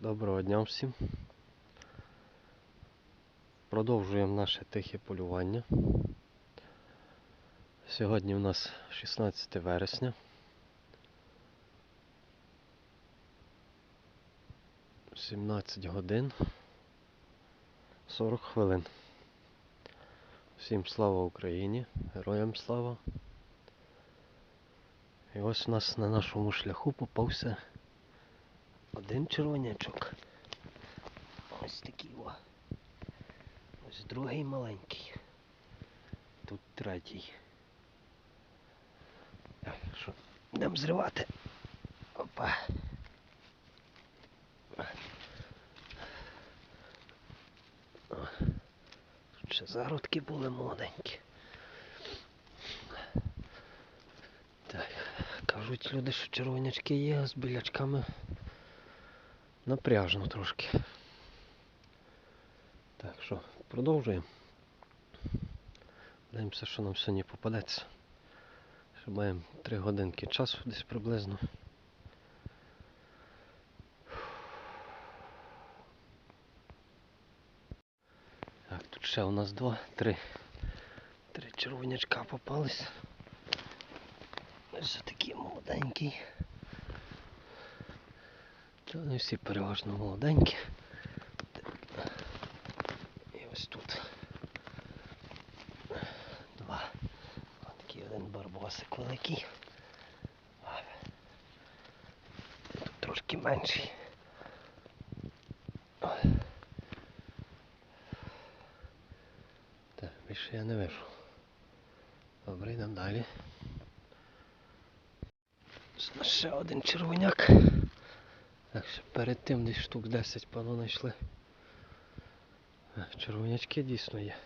Доброго дня всім. Продовжуємо наше тихе полювання. Сьогодні у нас 16 вересня. Сімнадцять годин 40 хвилин. Всім слава Україні, героям слава. І ось у нас на нашому шляху попався один червонячок. Ось такий о. Ось другий маленький. Тут третій. Що, йдемо зривати. Опа. Тут ще зародки були молоденькі. Так, кажуть люди, що червонячки є, з білячками напряжно трошки. Так що, продовжуємо. Дивимося, що нам сьогодні попадеться. Ще маємо 3 годинки часу десь приблизно. Так, тут ще у нас два, три. Три червонячка попались. Ось такий молоденький. Вони всі переважно молоденькі. І ось тут два. Ось такий один барбосик великий. Тут трошки менший. Так, більше я не вижу. Добре, йдемо далі. Ще один червоняк. Так що перед тим десь штук 10 пану знайшли. Червонячки дійсно є.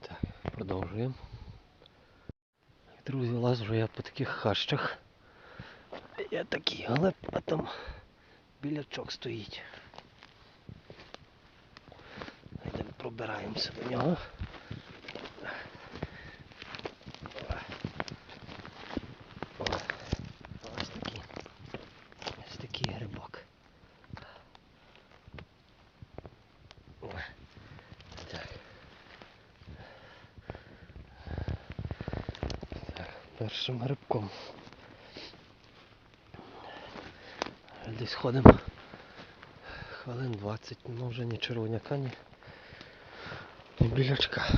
Так, продовжуємо. Друзі, лазжу я по таких хащах. Я такий галеп, а там білячок стоїть. Йдемо пробираємося до нього. О, Ось такий. Ось такий грибок. О, Так. Так, першим грибком. Десь ходимо. Хвилин 20, ну вже ні червоняка, ні, ні білячка.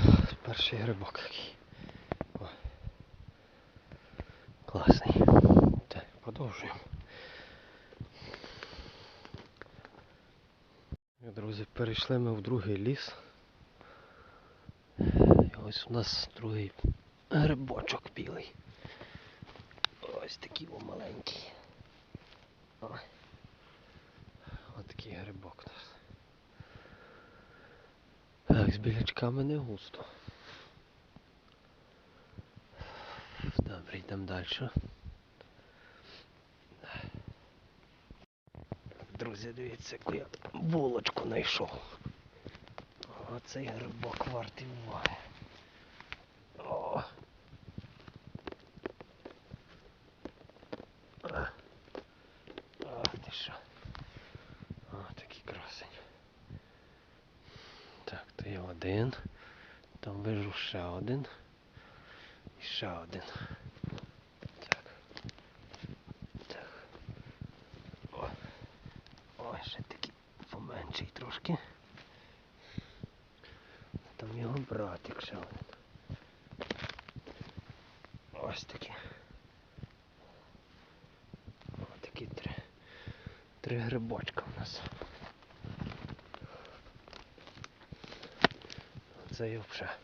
Перший грибок такий. О. Класний. Так, продовжуємо. Друзі, перейшли ми в другий ліс. І ось у нас другий грибочок білий. Маленький. Ось такий грибок у нас. Так, з білячками не густо. Добре, йдемо далі. Друзі, дивіться, яку я булочку знайшов. Оцей грибок вартий уваги. О. А. Ах ти що. О, такий красень. Так, то є один. Там вижу ще один. І ще один. Так. Так. О. Ой, ще такий поменший трошки. Там його братик ще один. Ось такі. Ось такі три. Три грибочка в нас. Це взагалі.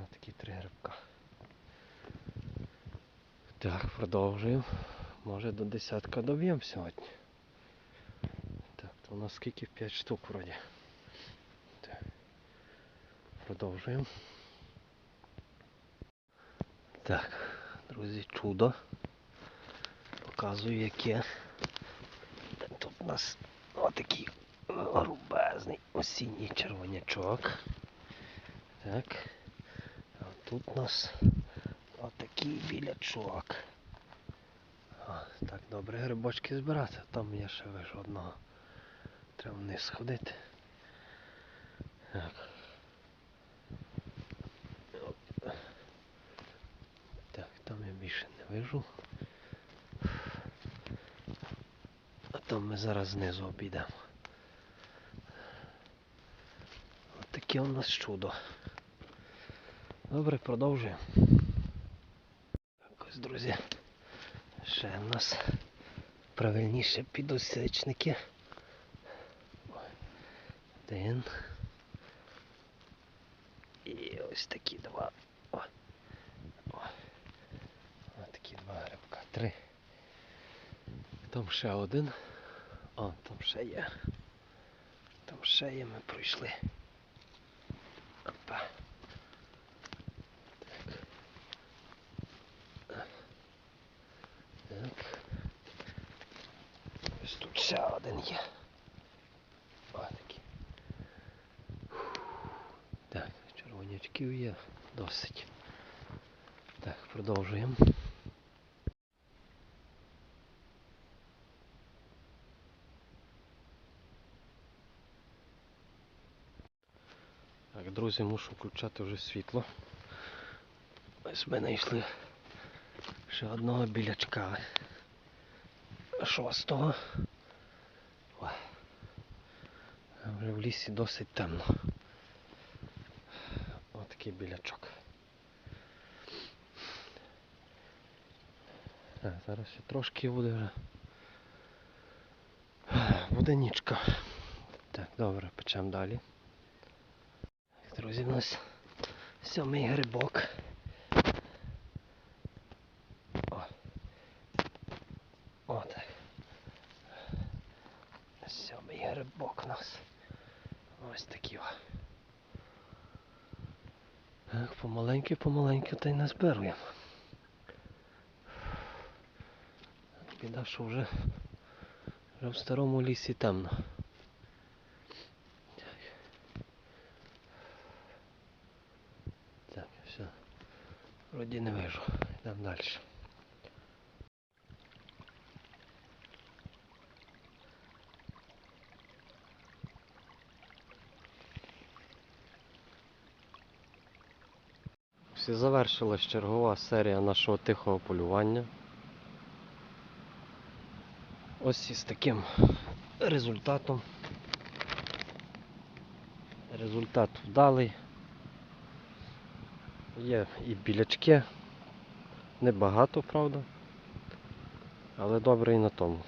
Ось такі три грибка. Так, продовжуємо. Може до десятка доб'ємо сьогодні. Так, то у нас скільки? 5 штук вроді. Так. Продовжуємо. Так, друзі, чудо. Показую яке. Тут у нас отакий грубезний осінній червонячок. Так. А тут у нас отакий білячок. О. Так, добре, грибочки збирати. Там я ще вижу одного. Треба вниз сходити. Так. Так, там я більше не вижу. А там ми зараз знизу обійдемо. Таке у нас чудо. Добре, продовжуємо. Ось, друзі. Ще в нас правильніше підосичники. Один. І ось такі два. О. Ось такі два грибка. Три. Там ще один. О, там ще є. Там ще є, ми пройшли. Опа. Так. Так. Ось тут ще один є. О, такі. Так, червонячків є досить. Так, продовжуємо. Так, друзі, мушу включати вже світло. Ось ми знайшли ще одного білячка. Шостого. Вже в лісі досить темно. Такий білячок. Так, зараз ще трошки буде вже. Буде нічка. Так, добре, печемо далі. Друзі, у нас сьомий грибок. О. О, так. Сьомий грибок у нас. Ось такі. о. Так, помаленьку, помаленьку та й назбируємо. Біда, що вже, вже в старому лісі темно. Так, все. Вроді не вижу. Йдемо далі. І завершилась чергова серія нашого тихого полювання. Ось із таким результатом. Результат вдалий. Є і білячки. Небагато, правда. Але добре і на тому.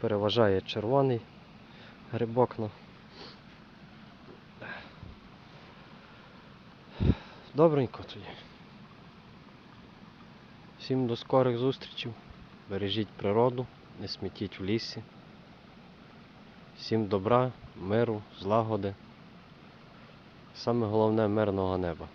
Переважає червоний грибок. Ну. Добренько тоді. Всім до скорих зустрічей. Бережіть природу, не смітіть в лісі. Всім добра, миру, злагоди. Саме головне мирного неба.